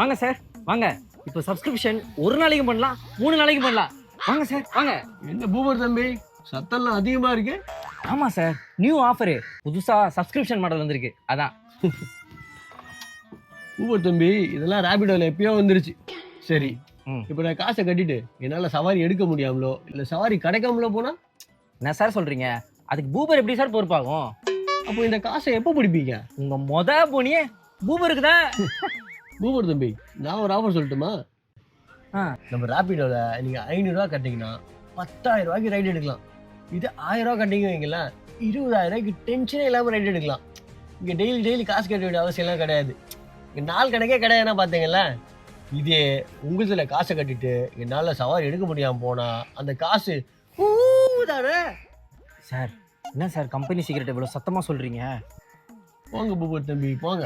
வாங்க சார் வாங்க. இப்போ சப்ஸ்கிரிப்ஷன் ஒரு நாளைக்கு பண்ணலாம் மூணு நாளைக்கு பண்ணலாம். வாங்க சார் வாங்க. என்ன பூமர் தம்பி? சத்தம்லாம் அதிகமா இருக்கு? ஆமா சார் நியூ ஆஃபரு புதுசா சப்ஸ்கிரிப்ஷன் மாடல் வந்திருக்கு. அதான். பூமர் தம்பி இதெல்லாம் ரேபிடோல எப்பயோ வந்துருச்சு. சரி. இப்போ நான் காசை கட்டிட்டு என்னால சவாரி எடுக்க முடியாமலோ இல்ல சவாரி கிடைக்காமலோ போனா? என்ன சார் சொல்றீங்க? அதுக்கு பூபர் எப்படி சார் பொறுப்பாகும்? அப்போ இந்த காசை எப்போ பிடிப்பீங்க? உங்க மொத போனியே பூபருக்கு தான் பூமர் தம்பி. நான் ஒரு ஆஃபர் சொல்லட்டுமா. நம்ம ரேபிடோல நீங்க ஐநூறுரூவா கட்டிங்கன்னா பத்தாயிரம் ரூபாய்க்கு ரைடு எடுக்கலாம். இது ஆயிரம் ரூபா கட்டிங்க வைங்களேன் இருபதாயிரம் ரூபாய்க்கு டென்ஷனே இல்லாம ரைடு எடுக்கலாம். இங்க டெய்லி டெய்லி காசு கட்ட வேண்டிய அவசியம்லாம் கிடையாது. இங்க நாள் கணக்கே கிடையாதுன்னா பாத்தீங்களா இதே உங்களுதுல காசை கட்டிட்டு என்னால சவாரி எடுக்க முடியாம போனா அந்த காசு தானே சார் என்ன சார் கம்பெனி சீக்கிரட் இவ்வளவு சத்தமா சொல்றீங்க? போங்க பூபர் தம்பி போங்க.